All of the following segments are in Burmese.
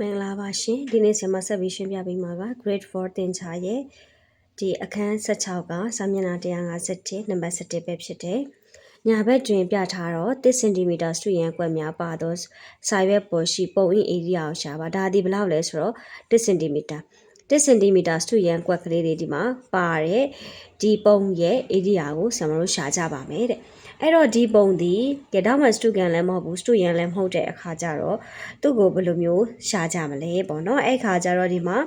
မင်္ဂလာပါရှင်ဒီနေ့ဆင်မဆက်ပြီးရှင်းပြပေးမှာက grade 4သင်ချာရဲ့ဒီအခန်း16ကစာမျက်နှာ157နံပါတ်7ပဲဖြစ်တယ်ညာဘက်တွင်ပြထားတော့1 cm စတုရန်ကွက်များပါသောစာရွက်ပေါ်ရှိပုံအင်းဧရိယာကိုရှာပါဒါဒီဘယ်လောက်လဲဆိုတော့1 cm 1 cm စတုရန်ကွက်ကလေးတွေဒီမှာပါတဲ့ဒီပုံရဲ့ဧရိယာကိုဆရာမတို့ရှာကြပါမယ်တဲ့ အဲ့တော့ဒီပုံဒီကတောင်မှစတူကန်လည်းမဟုတ်ဘူးစတူရန်လည်းမဟုတ်တဲ့အခါကျတော့သူ့ကိုဘယ်လိုမျိုးရှာကြမလဲပေါ့နော်အဲ့ခါကျတော့ဒီမှာ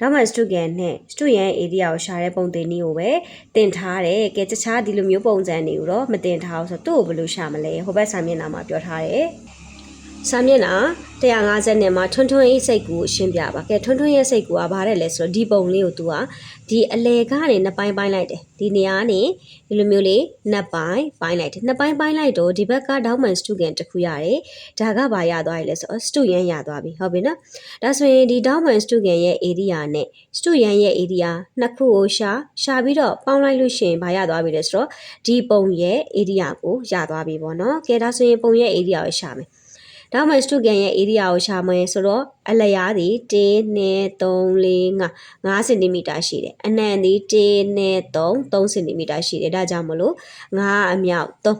ဒါမှစတူကန်နဲ့စတူရန်ဧရိယာကိုရှာတဲ့ပုံတင်နည်းကိုပဲတင်ထားတယ်ကဲတခြားဒီလိုမျိုးပုံစံတွေကိုတော့မတင်ထားဘူးဆိုတော့သူ့ကိုဘယ်လိုရှာမလဲဟိုဘက်စာမျက်နှာမှာပြောထားတယ် စာမျက်နှာ150နဲ့မှာထွန်းထွန်းရဲ့စိတ်ကူကိုရှင်းပြပါကဲထွန်းထွန်းရဲ့စိတ်ကူကဘာတဲ့လဲဆိုတော့ဒီပုံလေးကို तू ကဒီအလေကနေနှစ်ပိုင်းပိုင်းလိုက်တယ်ဒီနေရာကနေဒီလိုမျိုးလေးနှစ်ပိုင်းပိုင်းလိုက်တယ်နှစ်ပိုင်းပိုင်းလိုက်တော့ဒီဘက်ကဒေါက်မန်စတူကန်တစ်ခုရတယ်ဒါကဘာရသွားရလဲဆိုတော့စတူရန်ရသွားပြီဟုတ်ပြီနော်ဒါဆိုရင်ဒီဒေါက်မန်စတူကန်ရဲ့ area နဲ့စတူရန်ရဲ့ area နှစ်ခုကိုရှာရှာပြီးတော့ပေါင်းလိုက်လို့ရှိရင်ဘာရသွားပြီလဲဆိုတော့ဒီပုံရဲ့ area ကိုရသွားပြီပေါ့နော်ကဲဒါဆိုရင်ပုံရဲ့ area ကိုရှာမယ် ဒါမှစတုကန်ရဲ့ area ကိုရှာမယ်ဆိုတော့အလျားသည်1 2 3 4 5 5 cm ရှိတယ်အနံသည်1 2 3 3 cm ရှိတယ်ဒါကြောင့်မလို့5အမြောက်3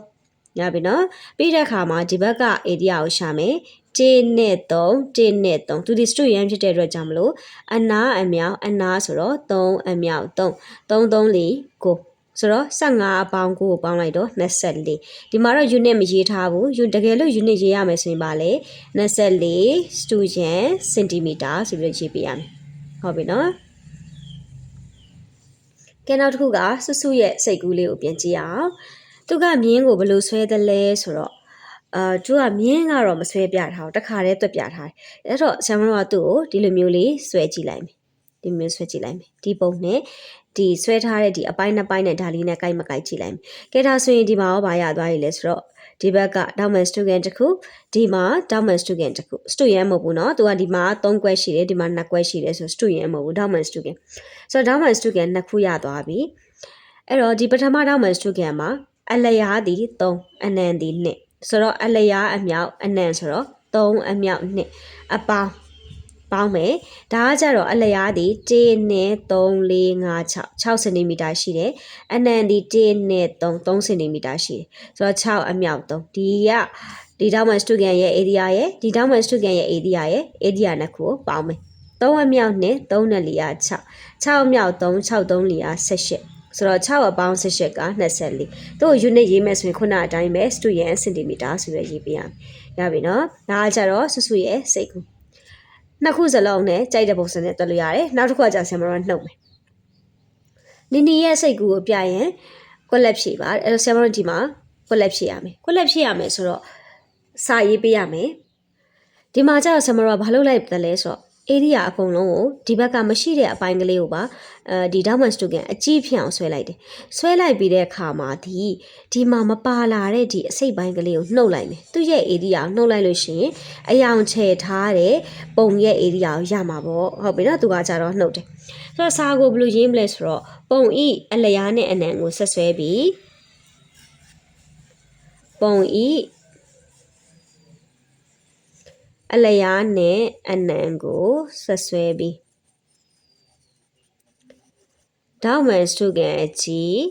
ရပြီနော်ပြီးတဲ့အခါမှာဒီဘက်က area ကိုရှာမယ်1နဲ့3 1နဲ့3သူဒီ string ရမ်းဖြစ်တဲ့အတွက်ကြောင့်မလို့အနာအမြောက်အနာဆိုတော့3အမြောက်3 3 3 4 9 ဆိုတော့15အပေါင်းကိုပေါင်းလိုက်တော့24ဒီမှာတော့ unit မရေးထားဘူးတကယ်လို့ unit ရေးရမယ်ဆိုရင်ပါလေ24 student centimeter ဆိုပြီးရေးပေးရမယ်ဟုတ်ပြီနော်ကဲနောက်တစ်ခုကဆွဆွရဲ့စိတ်ကူးလေးကိုပြန်ကြည့်အောင်သူကမြင်းကိုဘယ်လိုဆွဲသလဲဆိုတော့အာသူကမြင်းကတော့မဆွဲပြထားဘူးတခါတည်းတွက်ပြထားတယ်အဲ့တော့ဆရာမတို့ကသူ့ကိုဒီလိုမျိုးလေးဆွဲကြည့်လိုက်မယ် ဒီမျိုးဆွဲကြည့်လိုက်မယ်ဒီပုံနဲ့ဒီဆွဲထားတဲ့ဒီအပိုင်းနှစ်ပိုင်းနဲ့ဒါလေးနဲ့ကိုက်မကိုက်ကြည့်လိုက်မယ်ကဲဒါဆိုရင်ဒီမှာရောဘာရသွားရလဲဆိုတော့ဒီဘက်က Dauman student တစ်ခုဒီမှာ Dauman student တစ်ခု student မဟုတ်ဘူးเนาะသူကဒီမှာ3ကွက်ရှိတယ်ဒီမှာ2ကွက်ရှိတယ်ဆို student မဟုတ်ဘူး Dauman student ဆိုတော့ Dauman student နှစ်ခုရသွားပြီအဲ့တော့ဒီပထမ Dauman student မှာအလျားသည်3အနံသည်2ဆိုတော့အလျားအမြောက်အနံဆိုတော့3အမြောက်2အပေါင်း ပေါင်းမယ်ဒါကကြတော့အလျားသည်1နဲ့3 4 5 6 6စင်တီမီတာရှိတယ်အနံသည်1နဲ့3 3စင်တီမီတာရှိတယ်ဆိုတော့6အမြောက်3ဒီကဒီတောင်းမန်စတူကန်ရဲ့ area ရဲ့ဒီတောင်းမန်စတူကန်ရဲ့ area ရဲ့ area နှစ်ခုကိုပေါင်းမယ်3အမြောက်နဲ့3နဲ့4က6 6အမြောက်3 6 3 4က18ဆိုတော့6အပေါင်း18က24တို့ unit ရေးမယ်ဆိုရင်ခုနအတိုင်းပဲ student centimeter ဆိုရရေးပေးရမယ်ရပြီနော်ဒါကကြတော့ဆွဆွရဲ့စိတ်ကူ နှစ်ခုစလုံးနဲ့ကြိုက်တဲ့ပုံစံနဲ့တွက်လို့ရတယ်နောက်တစ်ခုကကြာဆင်မတော့နှုတ်မယ်နီနီရဲ့စိတ်ကူကိုပြရင်ကွက်လက်ဖြည့်ပါအဲ့တော့ဆင်မတော့ဒီမှာကွက်လက်ဖြည့်ရမယ်ကွက်လက်ဖြည့်ရမယ်ဆိုတော့စာရေးပေးရမယ်ဒီမှာကျတော့ဆင်မတော့ဘာလုပ်လိုက်တယ်လဲဆိုတော့ area အကုန်လုံးကိုဒီဘက်ကမရှိတဲ့အပိုင်းကလေးကိုပါအဲဒီ Diamond Token အကြည့်ဖြစ်အောင်ဆွဲလိုက်တယ်ဆွဲလိုက်ပြီးတဲ့အခါမှာဒီဒီမှာမပါလာတဲ့ဒီအစိတ်ပိုင်းကလေးကိုနှုတ်လိုက်မယ်သူ့ရဲ့ area ကိုနှုတ်လိုက်လို့ရှိရင်အယောင်ချဲထားတဲ့ပုံရဲ့ area ကိုရမှာပေါ့ဟုတ်ပြီနော်သူကကြတော့နှုတ်တယ်ဆိုတော့စာကိုဘယ်လိုရေးမလဲဆိုတော့ပုံဤအလျားနဲ့အနံကိုဆက်ဆွဲပြီးပုံဤ အလျားနဲ့အနံကိုဆက်ဆွဲပြီးဒေါက်မန်စတုကန်အကြီး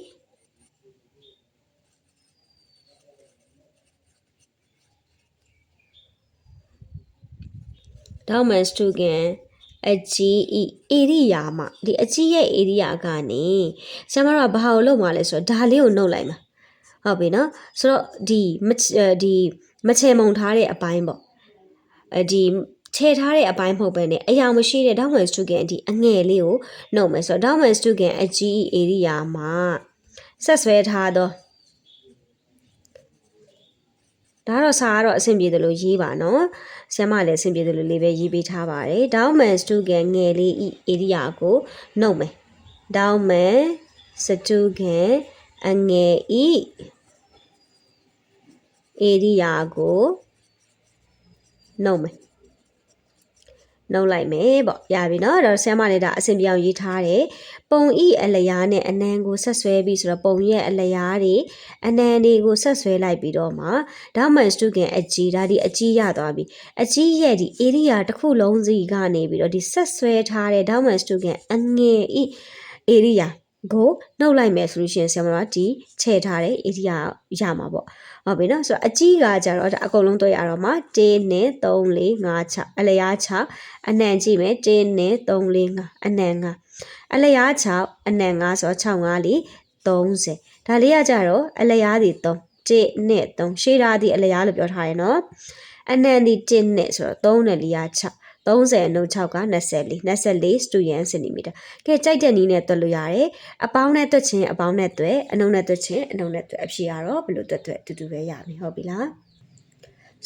ဒေါက်မန်စတုကန်အကြီးဤဧရိယာမှာဒီအကြီးရဲ့ဧရိယာကနေဆရာမတို့ကဘာကိုလုပ်မှာလဲဆိုတော့ဒါလေးကိုနှုတ်လိုက်မှာဟုတ်ပြီနော်ဆိုတော့ဒီဒီမချေမုံထားတဲ့အပိုင်းပေါ့ ဒီထည့်ထားတဲ့အပိုင်းမဟုတ်ပဲねအယောင်မရှိတဲ့ Downman Stugan ဒီအငယ်လေးကိုနှုတ်မယ်ဆိုတော့ Downman Stugan အကြီး area မှာဆက်ဆွဲထားတော့ဒါတော့စာကတော့အဆင်ပြေတယ်လို့ရေးပါနော်ဆ iam မလည်းအဆင်ပြေတယ်လို့လေးပဲရေးပေးထားပါတယ် Downman Stugan ငယ်လေး area ကိုနှုတ်မယ် Downman Stugan အငယ် area ကို နှုတ်မယ်နှုတ်လိုက်မယ်ပေါ့ရပြီနော်အဲ့တော့ဆရာမလည်းဒါအဆင်ပြေအောင်ရေးထားတယ်ပုံဤအလျားနဲ့အနံကိုဆက်ဆွဲပြီးဆိုတော့ပုံရဲ့အလျားတွေအနံတွေကိုဆက်ဆွဲလိုက်ပြီးတော့မှဒါမှစတုခင်အကြီးဒါဒီအကြီးရသွားပြီအကြီးရဲ့ဒီ area တစ်ခုလုံးစီကနေပြီးတော့ဒီဆက်ဆွဲထားတဲ့ဒါမှစတုခင်အငယ်ဤ area ကိုနှုတ်လိုက်မယ်ဆိုလို့ရှိရင်ဆရာမကဒီချဲ့ထားတဲ့ area ရမှာပေါ့ ဟုတ်ပြီနော်ဆိုတော့အကြီးကကြတော့ဒါအကုန်လုံးတွေ့ရတော့မှာ1နဲ့3 4 5 6အလျား6အနံကြည့်မယ်1နဲ့3 4 5အနံ5အလျား6အနံ5ဆိုတော့6 5 4 30ဒါလေးကကြတော့အလျားဒီ3 1နဲ့3ရှေးထားသည့်အလျားလို့ပြောထားရနော်အနံဒီ1နဲ့ဆိုတော့3နဲ့4 6 30အနှုတ်6က24 24စတူယန်စင်တီမီတာကဲကြိုက်တဲ့နည်းနဲ့တွက်လို့ရတယ်အပေါင်းနဲ့တွက်ချင်းအပေါင်းနဲ့တွက်အနှုတ်နဲ့တွက်ချင်းအနှုတ်နဲ့တွက်အဖြေကတော့ဘယ်လိုတွက်တွက်အတူတူပဲရပြီဟုတ်ပြီလား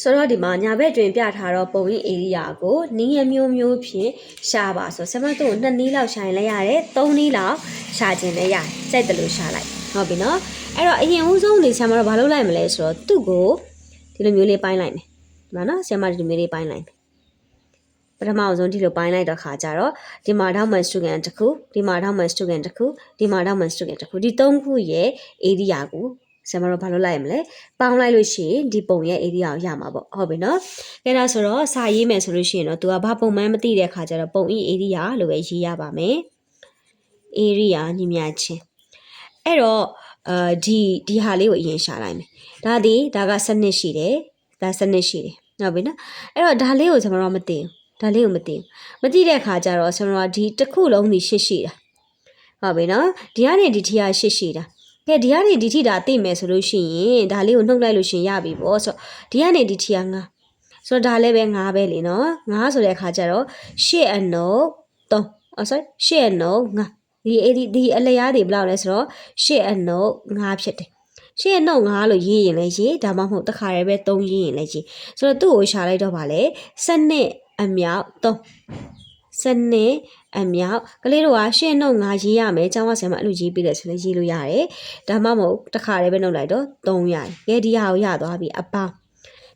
ဆိုတော့ဒီမှာညာဘက်တွင်ပြထားတော့ပုံရင်း area ကိုနီးရမျိုးမျိုးဖြင့်ရှာပါဆိုဆမတ်တို့နှစ်နည်းလောက်ရှာရင်လည်းရတယ်သုံးနည်းလောက်ရှာခြင်းလည်းရတယ်ကြိုက်တယ်လို့ရှာလိုက်ဟုတ်ပြီနော်အဲ့တော့အရင်ဦးဆုံးနေဆမတော့ဘာလုပ်လိုက်မလဲဆိုတော့သူ့ကိုဒီလိုမျိုးလေးပိုင်းလိုက်မယ်ဒီမှာနော်ဆမဒီလိုမျိုးလေးပိုင်းလိုက်မယ် ပထမအောင်ဆုံးဒီလိုပိုင်းလိုက်တော့ခါကြတော့ဒီမှာထောက်မှန်စတူဂန်တစ်ခုဒီမှာထောက်မှန်စတူဂန်တစ်ခုဒီမှာထောက်မှန်စတူဂန်တစ်ခုဒီသုံးခုရဲ့ area ကိုဆရာမတို့ဘာလုပ်လိုက်ရမလဲပေါင်းလိုက်လို့ရှိရင်ဒီပုံရဲ့ area ကိုရမှာပေါ့ဟုတ်ပြီနော်အဲဒါဆိုတော့စာရေးမယ်ဆိုလို့ရှိရင်တော့ तू ကဘာပုံမှန်မသိတဲ့ခါကျတော့ပုံဤ area လို့ပဲရေးရပါမယ် area ညီမြချင်းအဲ့တော့အာဒီဒီဟာလေးကိုအရင်ရှာလိုက်မယ်ဒါဒီဒါကစနစ်ရှိတယ်ဒါစနစ်ရှိတယ်ဟုတ်ပြီနော်အဲ့တော့ဒါလေးကိုကျွန်တော်တို့မသိဘူး ဒါလေးကိုမသိဘူးမသိတဲ့ခါကျတော့ကျွန်တော်တို့ဒီတစ်ခုလုံးဒီရှစ်ရှိတာဟုတ်ပြီနော်ဒီကနေဒီထီကရှစ်ရှိတာကဲဒီကနေဒီထီတာသိမယ်ဆိုလို့ရှိရင်ဒါလေးကိုနှုတ်လိုက်လို့ရှင်ရပြီပေါ့ဆိုဒီကနေဒီထီကငါဆိုတော့ဒါလည်းပဲငါပဲလေနော်ငါဆိုတဲ့အခါကျတော့ရှစ်အနုတ်3အော် sorry ရှစ်အနုတ်ငါဒီအဲ့ဒီဒီအလျားတွေဘယ်လောက်လဲဆိုတော့ရှစ်အနုတ်5ဖြစ်တယ်ရှစ်အနုတ်5လို့ရေးရင်လည်းရေးဒါမှမဟုတ်တစ်ခါတည်းပဲ3ရေးရင်လည်းရေးဆိုတော့သူ့ကိုရှာလိုက်တော့ဗာလေစနစ် အမြောက်3စနစ်အမြောက်ကလေးတို့ကရှစ်နှုတ်5ရေးရမယ်ကျောင်းဝဆရာမအဲ့လိုရေးပြီးတယ်ဆိုလည်းရေးလို့ရတယ်ဒါမှမဟုတ်တစ်ခါတည်းပဲနှုတ်လိုက်တော့3ရတယ်ကဲဒီဟာကိုရသွားပြီအပေါင်း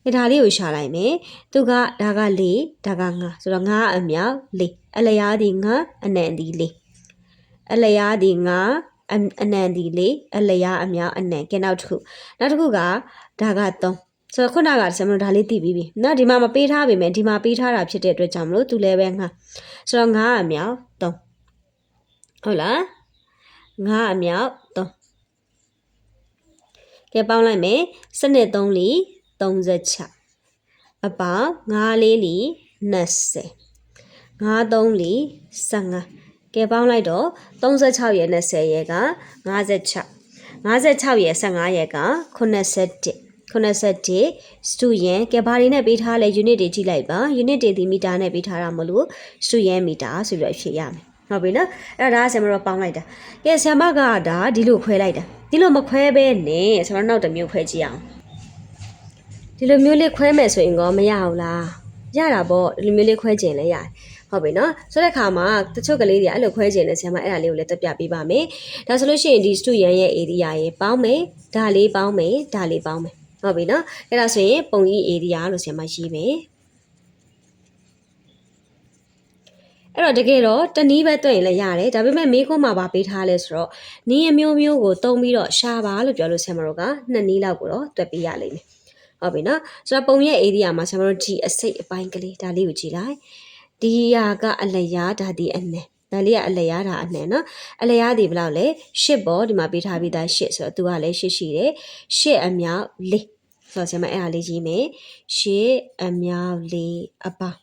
ဒီဒါလေးကိုရှာလိုက်မယ်သူကဒါက4ဒါက5ဆိုတော့5အမြောက်4အလျားဒီ5အနံဒီ4အလျားဒီ5အအနံဒီ4အလျားအမြောက်အနံကဲနောက်တစ်ခုနောက်တစ်ခုကဒါက3 ဆိုတော့ခုနကဆရာမတို့ဒါလေးသိပြီးပြီ။နော်ဒီမှာမပေးထားပေမဲ့ဒီမှာပေးထားတာဖြစ်တဲ့အတွက်ကြောင့်မလို့သူလည်းပဲငါဆိုတော့ငါအမြောက်3ဟုတ်လားငါအမြောက်3ကဲပေါင်းလိုက်မယ်စနစ်3လီ36အပေါင်း9လေးလီ20 9 3လီ15ကဲပေါင်းလိုက်တော့36ရဲ့20ရဲ့က56 56ရဲ့15ရဲ့က81 81စတူယန်ကဲဘာတွေနဲ့ပေးထားလဲ unit တွေကြည့်လိုက်ပါ unit တွေဒီမီတာနဲ့ပေးထားတာမလို့စတူယန်မီတာဆိုပြီးတော့ဖြေရမယ်ဟုတ်ပြီနော်အဲ့ဒါဒါဆရာမတို့ပေါင်းလိုက်တာကဲဆရာမကဒါဒီလိုခွဲလိုက်တာဒီလိုမခွဲဘဲနဲ့ဆရာမနောက်တစ်မျိုးခွဲကြည့်အောင်ဒီလိုမျိုးလေးခွဲမယ်ဆိုရင်ကောမရဘူးလားရတာပေါ့ဒီလိုမျိုးလေးခွဲကျင်လဲရတယ်ဟုတ်ပြီနော်ဆိုတဲ့ခါမှာတချို့ကလေးတွေအဲ့လိုခွဲကျင်နေဆရာမအဲ့ဒါလေးကိုလည်းတက်ပြပေးပါမယ်ဒါဆိုလို့ရှိရင်ဒီ student ရဲ့ area ရေပေါင်းမယ်ဒါလေးပေါင်းမယ်ဒါလေးပေါင်းမယ် ဟုတ်ပြီနော်အဲ့ဒါဆိုရင်ပုံကြီး area လို့ဆရာမရေးမယ်အဲ့တော့တကယ်တော့တနည်းပဲတွေ့ရင်လည်းရတယ်ဒါပေမဲ့မေးခွန်းမှာပါပေးထားလဲဆိုတော့နီးအမျိုးမျိုးကိုတုံးပြီးတော့ရှာပါလို့ပြောလို့ဆရာမတို့ကနှစ်နည်းလောက်ကိုတော့တွက်ပေးရလိမ့်မယ်ဟုတ်ပြီနော်ဆိုတော့ပုံရဲ့ area မှာဆရာမတို့ဒီအစိတ်အပိုင်းကလေးဒါလေးကိုကြည့်လိုက်ဒီဟာကအလျားဒါဒီအနဲ့ဒါလေးကအလျားဒါအနဲ့နော်အလျားဒီဘယ်လောက်လဲ8ပေါ့ဒီမှာပေးထားပြီးသား8ဆိုတော့သူကလည်း8ရှိတယ်8အမြောက်4 ဆိုတော့ဆရာမအဲ့ဒါလေးရေးမယ်8အမြောက်4အပေါင်း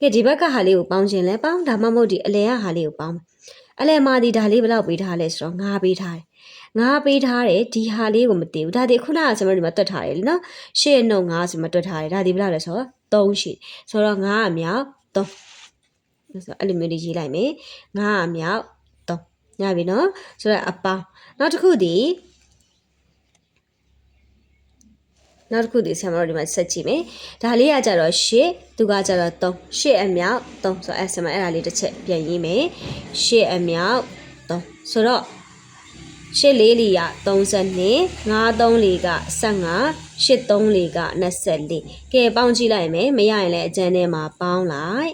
ကဲဒီဘက်ကဟာလေးကိုပေါင်းခြင်းလဲပေါင်းဒါမှမဟုတ်ဒီအလယ်ကဟာလေးကိုပေါင်းအလယ်မှာဒီဒါလေးဘယ်လောက်ပေးထားလဲဆိုတော့9ပေးထားတယ်ငါပေးထားတယ်ဒီဟာလေးကိုမသိဘူးဒါဒီခုနကကျွန်တော်ဒီမှာတွက်ထားတယ်လीနော်ရှေ့နှုတ်9ဆိုမှတွက်ထားတယ်ဒါဒီဘယ်လောက်လဲဆိုတော့3ရှိဆိုတော့9အမြောက်3ဆိုအဲ့လိုမျိုးလေးရေးလိုက်မယ်9အမြောက်3ညပြီနော်ဆိုတော့အပေါင်းနောက်တစ်ခုဒီ နောက်တစ်ခုဒီဆရာမတို့ဒီမှာဆက်ကြည့်မယ်ဒါလေးကကြတော့8သူကကြတော့3 8အမြောက်3ဆိုတော့အဲ့ဆရာမအဲ့ဒါလေးတစ်ချက်ပြန်ရေးမယ်8အမြောက်3ဆိုတော့ရှစ်လေးလီက32 53လီက15 83လီက24ကဲပေါင်းကြည့်လိုက်မယ်မရရင်လည်းအကျန်းထဲမှာပေါင်းလိုက်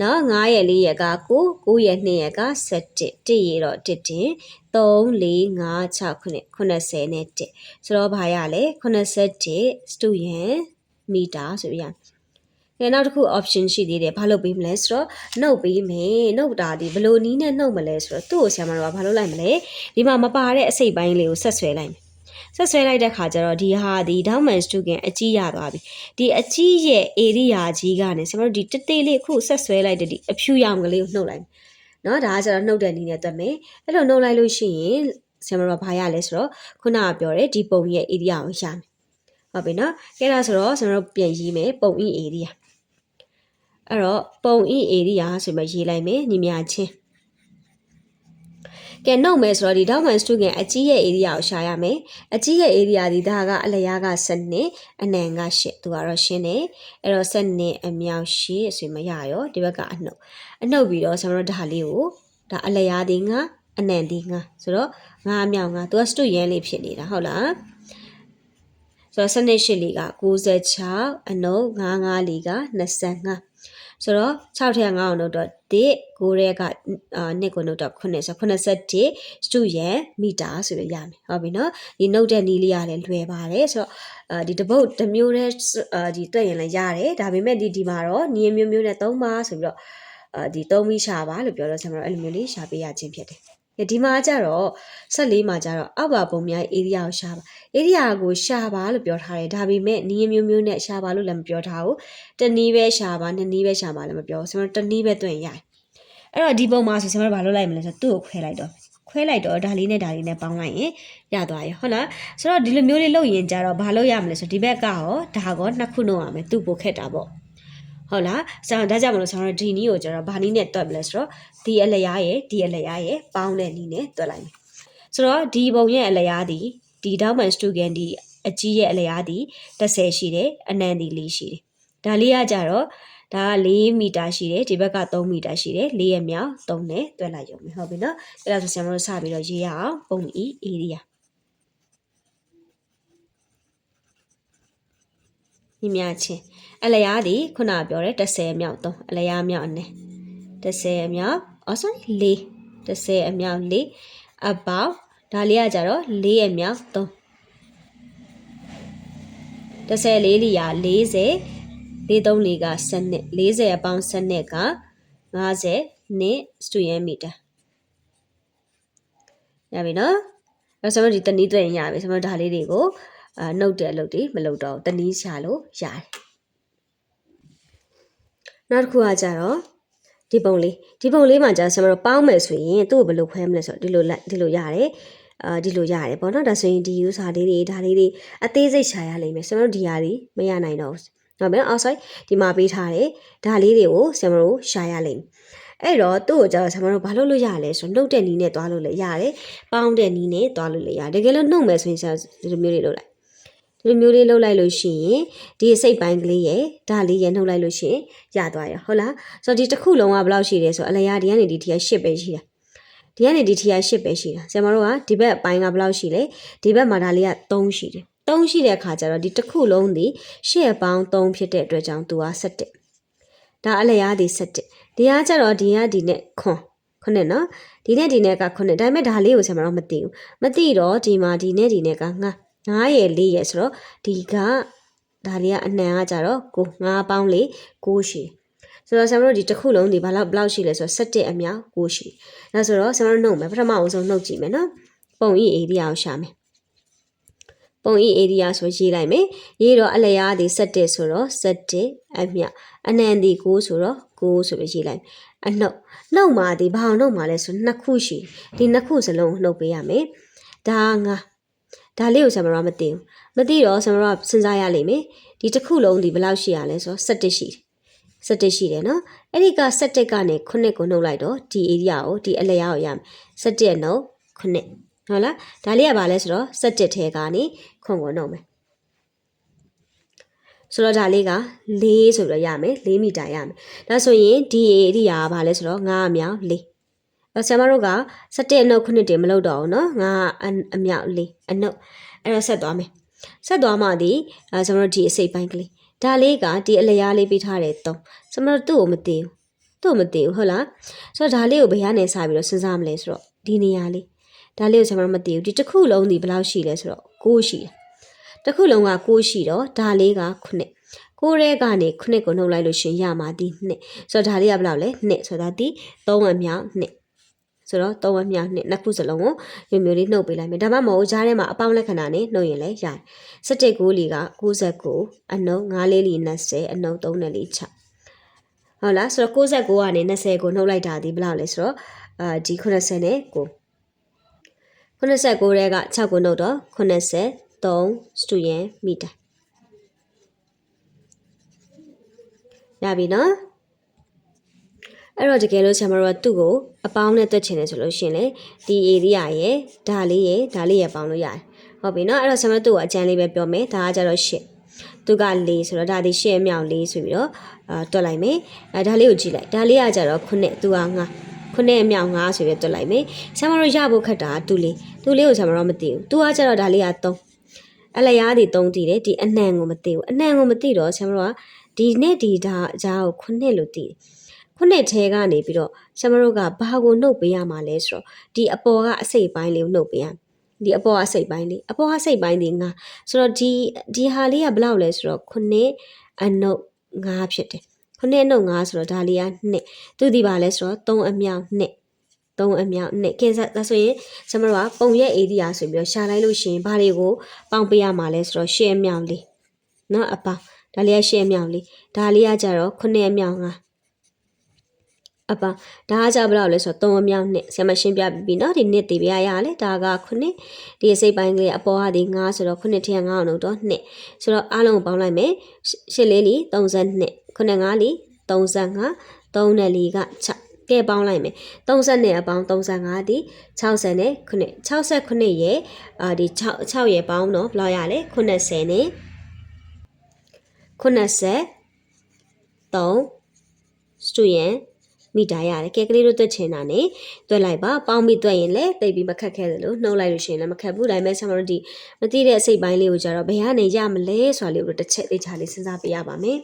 နော်9ရဲ့4ရက်က9 9ရဲ့2ရက်က7 1ရေတော့1တင်3 4 5 6 9 90နဲ့1ဆိုတော့ဘာရလဲ87စတူယန်မီတာဆိုပြီးရကဲနောက်တစ်ခု option ရှိသေးတယ်ဘာလုပ်ပေးမလဲဆိုတော့နှုတ်ပေးမယ်နှုတ်တာဒီဘယ်လိုနီးနဲ့နှုတ်မလဲဆိုတော့သူ့ကိုဆရာမတော်ကဘာလုပ်လိုက်မလဲဒီမှာမပါတဲ့အစိတ်ပိုင်းလေးကိုဆက်ဆွဲလိုက်မယ် ဆက်ဆွဲလိုက်တဲ့ခါကျတော့ဒီဟာဒီ Downman Stuken အကြီးရသွားပြီဒီအကြီးရဲ့ area ကြီးကနေဆရာမတို့ဒီတတေးလေးခုဆက်ဆွဲလိုက်တဲ့ဒီအဖြူရောင်ကလေးကိုနှုတ်လိုက်မယ်နော်ဒါကကျတော့နှုတ်တဲ့နည်းနဲ့တွက်မယ်အဲ့လိုနှုတ်လိုက်လို့ရှိရင်ဆရာမတော်ဘာရလဲဆိုတော့ခုနကပြောတဲ့ဒီပုံရဲ့ area ကိုရမယ်ဟုတ်ပြီနော်ကဲဒါဆိုတော့ကျွန်တော်တို့ပြန်ရေးမယ်ပုံ e area အဲ့တော့ပုံ e area ဆိုမှရေးလိုက်မယ်ညီမချင်း ကဲနှုတ်မယ်ဆိုတော့ဒီ down man student အကြီးရဲ့ area ကိုရှာရမယ်အကြီးရဲ့ area ဒီဒါကအလျားက7အနံက8သူကတော့ရှင်းတယ်အဲ့တော့7အမြောက်8ဆိုမှရရောဒီဘက်ကအနှုတ်အနှုတ်ပြီးတော့ကျွန်တော်တို့ဒါလေးကိုဒါအလျားဒီငါအနံဒီငါဆိုတော့ငါအမြောက်ငါသူက stu ရန်လေးဖြစ်နေတာဟုတ်လားဆိုတော့စနစ်ရှိလေးက96အနုတ်55လေးက25ဆိုတော့6ထက်9အောင်တော့ 1 9ရဲကအာနှစ်ကိုနှုတ်တော့9ဆို81စတုရန်မီတာဆိုပြီးရမယ်ဟုတ်ပြီနော်ဒီနှုတ်တဲ့နီးလေးရတယ်လွယ်ပါတယ်ဆိုတော့အာဒီတပုတ်တစ်မျိုးနဲ့အာဒီတွက်ရင်လည်းရတယ်ဒါပေမဲ့ဒီဒီမှာတော့နီးမျိုးမျိုးနဲ့3ပါဆိုပြီးတော့အာဒီ3မိရှာပါလို့ပြောတော့ဆရာမတို့အဲ့လိုမျိုးလေးရှာပေးရခြင်းဖြစ်တယ် ဒီမှာကျတော့14မှာကျတော့အောက်ပါပုံများ area ကိုရှာပါ area ကိုရှာပါလို့ပြောထားတယ်ဒါပေမဲ့နီးမျိုးမျိုးနဲ့ရှာပါလို့လည်းမပြောထားဘူးတနည်းပဲရှာပါနှစ်နည်းပဲရှာပါလည်းမပြောကျွန်တော်တနည်းပဲတွင်ရတယ်အဲ့တော့ဒီပုံမှာဆိုကျွန်တော်ဘာလုပ်လိုက်မလဲဆိုတော့သူ့ကိုခွဲလိုက်တော့ခွဲလိုက်တော့ဒါလေးနဲ့ဒါလေးနဲ့ပေါင်းလိုက်ရင်ရသွားရဟုတ်လားဆိုတော့ဒီလိုမျိုးလေးလုပ်ရင်ကြတော့ဘာလုပ်ရမလဲဆိုဒီဘက်ကရောဒါကောနှစ်ခု弄ရမယ်သူ့ပိုခက်တာပေါ့ ဟုတ်လားဆရာဒါကြောင့်မလို့ကျွန်တော်ဒီနီးကိုကျွန်တော်ဗာနီးနဲ့တွက်ပလဲဆိုတော့ဒီအလျားရဲ့ဒီအလျားရဲ့ပေါင်းတဲ့နီးနဲ့တွက်လိုက်မယ်ဆိုတော့ဒီပုံရဲ့အလျားဒီဒီ Dauman Stugan ဒီအကြီးရဲ့အလျားဒီ30ရှိတယ်အနံဒီ4ရှိတယ်ဒါလေးကကြတော့ဒါက4မီတာရှိတယ်ဒီဘက်က3မီတာရှိတယ်4ရဲ့မြောက်3နဲ့တွက်လိုက်ရုံပဲဟုတ်ပြီနော်အဲ့ဒါဆိုဆရာမတို့စပြီးတော့ရေးရအောင်ပုံ E area ညီမချင်းအလျားဒီခုနပြောတဲ့30မြောက်3အလျားမြောက်အနေ30မြောက်အော် sorry 4 30အမြောက်4 about ဒါလေးကကြတော့4ရဲ့မြောက်3 30လေးလီယာ40 43လေးက7နှစ်40အပေါင်း7နှစ်က50နှစ်စတူယန်မီတာရပြီနော်အဲ့ဆိုတော့ဒီတနည်းသွင်းရပြီဆိုတော့ဒါလေးတွေကို အာနှုတ်တဲ့အလုပ်တွေမလုပ်တော့တနည်းရှာလို့ရတယ်နောက်တစ်ခုကကြတော့ဒီပုံလေးဒီပုံလေးမှာကြာဆရာမတို့ပေါင်းမယ်ဆိုရင်သူ့ကိုဘယ်လိုခွဲမလဲဆိုတော့ဒီလိုလိုက်ဒီလိုရတယ်အာဒီလိုရတယ်ပေါ့နော်ဒါဆိုရင်ဒီ user လေးတွေဒါလေးတွေအသေးစိတ်ရှာရလိမ့်မယ်ကျွန်တော်တို့ဒီဟာတွေမရနိုင်တော့ဘူးဟုတ်ပြီနော်အော် sorry ဒီမှာပေးထားတယ်ဒါလေးတွေကိုဆရာမတို့ရှာရလိမ့်မယ်အဲ့တော့သူ့ကိုကျတော့ဆရာမတို့ဘာလုပ်လို့ရလဲဆိုတော့နှုတ်တဲ့နီးနဲ့သွားလို့လည်းရတယ်ပေါင်းတဲ့နီးနဲ့သွားလို့လည်းရတယ်တကယ်လို့နှုတ်မယ်ဆိုရင်ဆရာဒီလိုမျိုးလေးလုပ်လိုက် ဒီလိုမျိုးလေးလှုပ်လိုက်လို့ရှိရင်ဒီစိတ်ပိုင်းကလေးရဲ့ဒါလေးရဲ့နှုတ်လိုက်လို့ရှိရင်ရသွားရဟုတ်လားဆိုတော့ဒီတစ်ခုလုံးကဘယ်လောက်ရှိလဲဆိုတော့အလျာဒီကနေဒီထီက8ပဲရှိတာဒီကနေဒီထီက8ပဲရှိတာဆရာမတို့ကဒီဘက်အပိုင်းကဘယ်လောက်ရှိလဲဒီဘက်မှာဒါလေးက3ရှိတယ်3ရှိတဲ့အခါကျတော့ဒီတစ်ခုလုံးဒီရှေ့ပေါင်း3ဖြစ်တဲ့အတွက်ကြောင့်သူက7ဒါအလျားဒီ7ဒီကကျတော့ဒီကဒီနဲ့ခွန်ခုနှစ်နော်ဒီနဲ့ဒီနဲ့ကခုနှစ်ဒါပေမဲ့ဒါလေးကိုဆရာမတော့မသိဘူးမသိတော့ဒီမှာဒီနဲ့ဒီနဲ့ကငါ 9ရဲ့4ရဲ့ဆိုတော့ဒီကဒါလေးကအနှံကကြတော့ကို9ပေါင်းလေး6ရှိဆိုတော့ဆရာမတို့ဒီတစ်ခုလုံးဒီဘာလောက်ဘလောက်ရှိလဲဆိုတော့7အမြောက်6ရှိဒါဆိုတော့ဆရာမတို့နှုတ်မယ်ပထမအောင်ဆုံးနှုတ်ကြည့်မယ်နော်ပုံဤ area ကိုရှာမယ်ပုံဤ area ဆိုရေးလိုက်မယ်ရေးတော့အလျားဒီ7ဆိုတော့7အမြအနံဒီ9ဆိုတော့9ဆိုပြီးရေးလိုက်အနှုတ်နှုတ်မှာဒီဘာအောင်နှုတ်မှာလဲဆိုနှစ်ခုရှိဒီနှစ်ခုစလုံးနှုတ်ပေးရမယ်ဒါငါ ဒါလေးကိုဆရာမမသိဘူးမသိတော့ဆရာမကစဉ်းစားရလိမ့်မယ်ဒီတစ်ခုလုံးဒီဘယ်လောက်ရှိရလဲဆိုတော့7ရှိတယ်7ရှိတယ်နော်အဲ့ဒီက7ကနေ9ကိုနှုတ်လိုက်တော့ဒီ area ကိုဒီအလျားကိုရမယ်7နှုတ်9ဟုတ်လားဒါလေးကဘာလဲဆိုတော့17ထဲကနေခွန်ကိုနှုတ်မယ်ဆိုတော့ဒါလေးက4ဆိုပြီးတော့ရမယ်4မီတာရမယ်ဒါဆိုရင်ဒီဧရိယာကဘာလဲဆိုတော့9အမြောက်4 အဲဆရာမတို့က17အနှုတ်9တင်မလုပ်တော့ဘူးเนาะ9အမြောက်4အနှုတ်အဲ့တော့ဆက်သွားမယ်ဆက်သွားမှဒီအဲဆရာမတို့ဒီအစိပ်ပိုင်းကလေးဒါလေးကဒီအလျားလေးပေးထားတယ်3ဆရာမတို့သူ့ကိုမသိဘူး သူ့မသိဘူးဟုတ်လားဆိုတော့ဒါလေးကိုဘယ်ကနေစပြီးတော့စဉ်းစားမလဲဆိုတော့ဒီနေရာလေးဒါလေးကိုကျွန်တော်မသိဘူးဒီတစ်ခုလုံးဒီဘယ်လောက်ရှိလဲဆိုတော့6ရှိတယ်တစ်ခုလုံးက6ရှိတော့ဒါလေးက9ကိုရဲကနေခုနှစ်ကိုနှုတ်လိုက်လို့ရှရင်ရမှာဒီနှစ်ဆိုတော့ဒါလေးကဘယ်လောက်လဲနှစ်ဆိုတော့ဒီ3အမြောက်နှစ် ဆိုတော့3အမြောက်နှစ်နှစ်ခုစလုံးကိုမျိုးမျိုးလေးနှုတ်ပေးလိုက်မယ်ဒါမှမဟုတ်ဂျားထဲမှာအပေါင်းလက္ခဏာနဲ့နှုတ်ရင်လည်းရတယ်စတိတ်ကိုလီက69အနှုတ်9လေးလီ20အနှုတ်3နဲ့လီ6ဟုတ်လားဆိုတော့69ကနေ20ကိုနှုတ်လိုက်တာဒီဘယ်လောက်လဲဆိုတော့အာဒီ80နဲ့ကို89ရဲက6ကိုနှုတ်တော့83စတူယန်မီတာရပြီနော် အဲ့တော့တကယ်လို့ဆရာမတို့ကသူ့ကိုအပေါင်းနဲ့တွက်ချင်တယ်ဆိုလို့ရှိရင်လေဒီ area ရဲ့ဒါလေးရဲ့ဒါလေးရဲ့ပေါင်းလို့ရတယ်ဟုတ်ပြီနော်အဲ့တော့ဆရာမတို့ကိုအကြမ်းလေးပဲပြောမယ်ဒါကကြတော့8သူက4ဆိုတော့ဒါဒီ8အမြောက်4ဆိုပြီးတော့အာတွက်လိုက်မယ်အဲဒါလေးကိုကြည့်လိုက်ဒါလေးကကြတော့9သူက9ခုနှစ်အမြောက်9ဆိုပြီးတွက်လိုက်မယ်ဆရာမတို့ရဖို့ခက်တာတူလေးတူလေးကိုဆရာမတို့မသိဘူးသူကကြတော့ဒါလေးက3အလျားဒီ3တည်တယ်ဒီအနှံကိုမသိဘူးအနှံကိုမသိတော့ဆရာမတို့ကဒီနဲ့ဒီဒါအကြားကိုခုနှစ်လို့တည်တယ် ခုနှစ်ထဲကနေပြီးတော့ရှမတို့ကဘာကိုနှုတ်ပေးရမှာလဲဆိုတော့ဒီအပေါ်ကအစိတ်ပိုင်းလေးကိုနှုတ်ပေးရဒီအပေါ်အစိတ်ပိုင်းလေးအပေါ်အစိတ်ပိုင်းလေးငါဆိုတော့ဒီဒီဟာလေးကဘလောက်လဲဆိုတော့ခုနှစ်အနှုတ်ငါဖြစ်တယ်ခုနှစ်အနှုတ်ငါဆိုတော့ဒါလေးကနှစ်သူဒီပါလဲဆိုတော့3အမြောက်နှစ်သုံးအမြောက်နဲ့ကင်းဆက်ဒါဆိုရင်ကျွန်မတို့ကပုံရက်အေဒီယာဆိုပြီးတော့ရှာလိုက်လို့ရှိရင်ဘာတွေကိုပေါင်ပေးရမှာလဲဆိုတော့ရှင်းအမြောက်လေးနော်အပါဒါလေးကရှင်းအမြောက်လေးဒါလေးကကြတော့ခုနှစ်အမြောက်ငါ အပဒါကကြဘယ်လောက်လဲဆိုတော့3အမြောက်နှစ်ဆရာမရှင်းပြပြီးပြီเนาะဒီနှစ်တည်ပြရလဲဒါက9ဒီအစိပ်ပိုင်းကလေးအပေါ်ကဒီ9ဆိုတော့9ထည့်9အောင်လို့တော့နှစ်ဆိုတော့အားလုံးကိုပေါင်းလိုက်မယ်ရှစ်လေးလီ32 9 5လီ35 3နဲ့လီက6ကဲပေါင်းလိုက်မယ်30နဲ့အပေါင်း35ဒီ60နဲ့9 69ရဲ့အာဒီ6 6ရဲ့ပေါင်းတော့ဘယ်လောက်ရလဲ90နဲ့90 3စတူယန် မိတာရတယ်ကဲကလေးတို့တွက်ချင်တာနဲ့တွက်လိုက်ပါပေါင်းပြီးတွက်ရင်လည်းတိတ်ပြီးမခက်ခဲသလိုနှုတ်လိုက်လို့ရှိရင်လည်းမခက်ဘူးဒါပေမဲ့ဆရာမတို့ဒီမသိတဲ့အစိတ်ပိုင်းလေးကိုကြတော့ဘယ်ကနေရမလဲဆိုတာလေးကိုတစ်ချက်သိချလေးစဉ်းစားပေးရပါမယ်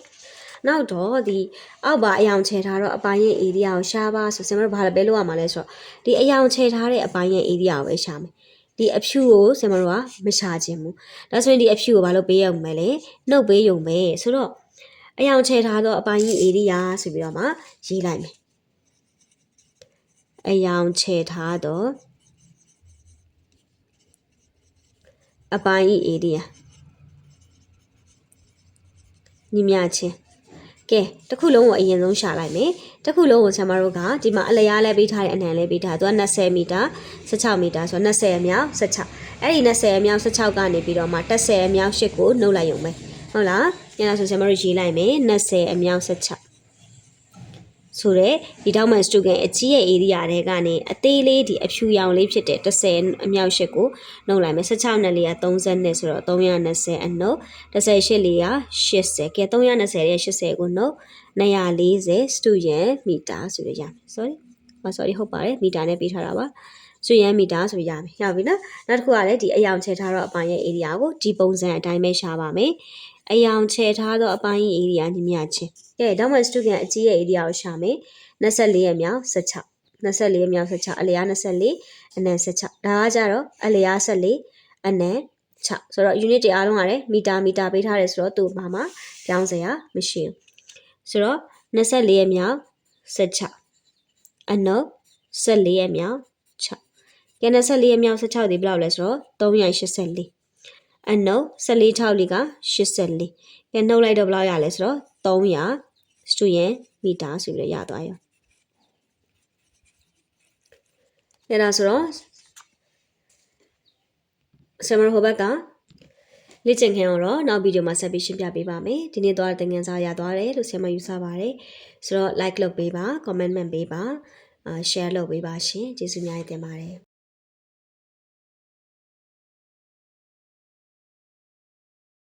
နောက်တော့ဒီအောက်ပါအယောင်ချဲထားတော့အပိုင်းရဲ့ area ကိုရှားပါဆိုဆရာမတို့ဘာလဲပဲလုပ်ရမှာလဲဆိုတော့ဒီအယောင်ချဲထားတဲ့အပိုင်းရဲ့ area ကိုပဲရှာမယ်ဒီအဖြူကိုဆရာမတို့ကမရှာခြင်းဘူးဒါဆိုရင်ဒီအဖြူကိုဘာလို့ပေးရမလဲနှုတ်ပေးရုံပဲဆိုတော့အယောင်ချဲထားတော့အပိုင်းကြီး area ဆိုပြီးတော့မှရေးလိုက်မယ် အယောင်ချဲထားတော့အပိုင်းဤ area ညီမြချင်းကဲတစ်ခုလုံးကိုအရင်ဆုံးရှာလိုက်မယ်တစ်ခုလုံးကိုဆရာမတို့ကဒီမှာအလျားလဲပေးထားတဲ့အနံလဲပေးထားသူက20မီတာ16မီတာဆိုတော့20အမြောက်16အဲ့ဒီ20အမြောက်16ကနေပြီးတော့မှ10အမြောက်8ကိုနှုတ်လိုက်ရုံပဲဟုတ်လားညလာဆိုဆရာမတို့ရေးလိုက်မယ်20အမြောက်16 ဆိုတော့ဒီတောက်မှန်စတူကန်အကြီးရဲ့ area တွေကနေအသေးလေးဒီအဖြူရောင်လေးဖြစ်တဲ့30အမြောက်ရှစ်ကိုနှုတ်လိုက်မယ်16နဲ့လေးက30နဲ့ဆိုတော့320အနှုတ်18လေးက80ကဲ320ရဲ့80ကိုနှုတ်240စတူယန်မီတာဆိုရရမယ် sorry ဟော sorry ဟုတ်ပါတယ်မီတာနဲ့ပေးထားတာပါစူရန်မီတာဆိုရမယ်ရပြီနော်နောက်တစ်ခုကလည်းဒီအယောင်ချဲထားတော့အပိုင်းရဲ့ area ကိုဒီပုံစံအတိုင်းပဲရှာပါမယ် အယောင်ချဲထားတော့အပိုင်းရဲ့ area ညီမျှချင်းကဲတော့မှစတူကန်အကြီးရဲ့ area ကိုရှာမယ်24ရဲ့မြောက်16 24ရဲ့မြောက်16အလျား24အနံ16ဒါကကြတော့အလျား14အနံ6ဆိုတော့ unit တွေအားလုံးကလည်းမီတာမီတာပေးထားတယ်ဆိုတော့သူ့ဘာမှပြောင်းစရာမရှိဘူးဆိုတော့24ရဲ့မြောက်16အနုပ်14ရဲ့မြောက်6ကဲ24ရဲ့မြောက်16ဒီဘယ်လောက်လဲဆိုတော့384 အနုပ်14 6လီက84ကဲနှုတ်လိုက်တော့ဘယ်လောက်ရလဲဆိုတော့300စတူယန်မီတာဆိုပြီးရသွားရောအဲ့ဒါဆိုတော့ဆမ်မဟိုဘက်ကလေ့ကျင့်ခန်းကိုတော့နောက်ဗီဒီယိုမှာဆက်ပြီးရှင်းပြပေးပါမယ်ဒီနေ့တော့သင်ခန်းစာရသွားတယ်လို့ဆရာမယူဆပါတယ်ဆိုတော့ like လုပ်ပေးပါ comment မှတ်ပေးပါအာ share လုပ်ပေးပါရှင်ကျေးဇူးများတင်ပါတယ်